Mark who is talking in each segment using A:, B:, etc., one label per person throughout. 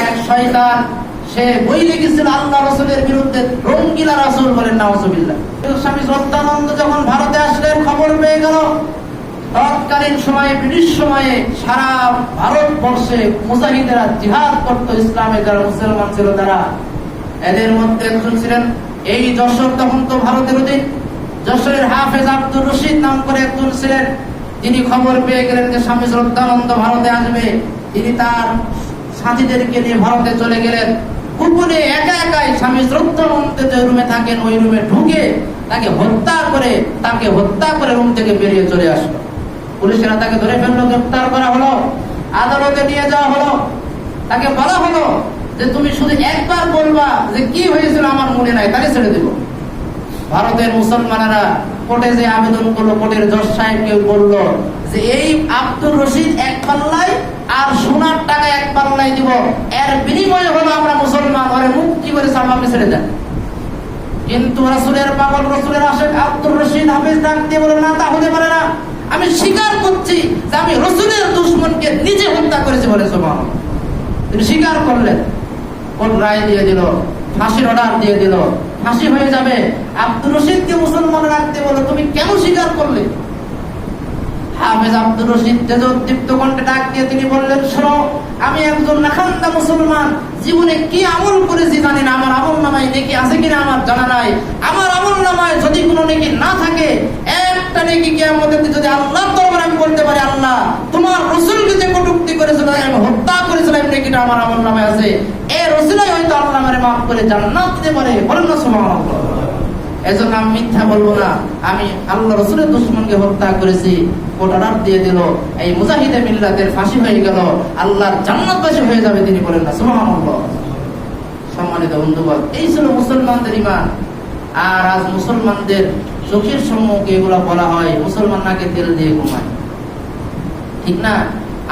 A: এক শয়তান, সে বই লিখেছিল আল্লাহ রসুলের বিরুদ্ধে, রঙ্গিলা বলেন স্বামী শ্রদ্ধানন্দ যখন ভারতে খবর পেয়ে গেল, তৎকালীন সময়ে, ব্রিটিশ সময়ে সারা ভারতবর্ষে জিহাদ করতো ইসলামে, যারা মুসলমান ছিল তারা। এদের মধ্যে একজন ছিলেন, এই যশোর তখন তো ভারতের অধীন। যশোরের হাফেজ আব্দুর রশিদ নাম করে একজন ছিলেন তিনি খবর পেয়ে গেলেন যে স্বামী শ্রদ্ধানন্দ ভারতে আসবে। তিনি তার সাথীদেরকে নিয়ে ভারতে চলে গেলেন। গোপনে একা একাই স্বামী শ্রদ্ধানন্দ যে রুমে থাকেন। ওই রুমে ঢুকে তাকে হত্যা করে, তাকে হত্যা করে রুম থেকে বেরিয়ে চলে আসলো। পুলিশেরা তাকে ধরে ফেলল, গ্রেপ্তার করা হলো, আদালতে নিয়ে যাওয়া হলো। তাকে বলা হলো যে, তুমি শুধু একবার বলবা যে কি হয়েছিল আমার মনে নাই, তাহলে ছেড়ে দেব। ভারতের মুসলমানেরা কোর্টে যে আবেদন করল, কোর্টের জজ সাহেবকে বলল যে, এই আব্দুর রশিদ এক পাল্লায় দিব, এর বিনিময়ে হলো আমরা মুসলমান, ওরে মুক্তি করে সামনে ছেড়ে দেন। কিন্তু রসুলের পাগল রসুলের আশেখ আব্দুর রশিদ হাফিজ ডাক দিয়ে বলে না, তা হতে পারে না। আমি স্বীকার করছি যে আমি রসুলের দুশ্মনকে নিজে হত্যা করেছি বলে সোমান। তিনি স্বীকার করলেন। কোন রায় দিয়ে দিল? ফাঁসির অর্ডার দিয়ে দিল। ফাঁসি হয়ে যাবে। আব্দুর রশিদকে মুসলমান রাখতে বলো তুমি কেন স্বীকার করলে? আব্দুর রশিদ কণ্ঠে ডাক দিয়ে তিনি বললেন, শোনো, আমি একজন নাখান্দা মুসলমান। জীবনে কি আমল করেছি আমার আমল নামায় নেকি আছে কিনা আমার জানা নাই। আমার আমল নামায় যদি কোনো নেকি না থাকে, একটা নেকি কি আমাদের যদি আল্লাহর দরবারে আমি বলতে পারি, আল্লাহ, তোমার রসুলকে যে কটুক্তি করেছিল আমি হত্যা করেছিলাম নেকিটা আমার আমল নামায় আছে। এ রসুলাই হয়তো আল্লাহ আমারে মাফ করে জান্নাত দিতে পারে। বলেন না, সুবহানাল্লাহ। এজন্য আমি মিথ্যা বলব না। আমি আল্লাহ রসুলের দুশ্মনকে হত্যা করেছি। অর্ডার দিয়ে দিল। এই মুজাহিদে ফাঁসি হয়ে গেল। আল্লাহর জান্নাতবাসী হয়ে যাবে তিনি বলেন না। সম্মানিত এই ছিল মুসলমানদের ইমান আর আজ মুসলমানদের চোখের সম্মুখে এগুলো বলা হয়, মুসলমান নাকে তেল দিয়ে ঘুমায়। ঠিক না?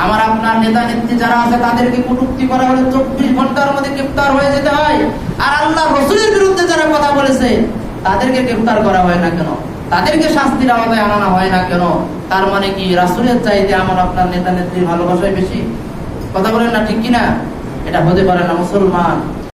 A: আমার আপনার নেতা নেত্রী যারা আছে, তাদেরকে কটুক্তি করা হলে চব্বিশ ঘণ্টার মধ্যে গ্রেপ্তার হয়ে যেতে হয়। আর আল্লাহ রসুলের বিরুদ্ধে যারা কথা বলেছে তাদেরকে গ্রেফতার করা হয় না কেন? তাদেরকে শাস্তির আওতায় আনানো হয় না কেন? তার মানে কি রাসুলের চাইতে আমার আপনার নেতা নেত্রীর ভালোবাসায় বেশি? কথা বলেন না ঠিক কিনা? এটা হতে পারে না মুসলমান।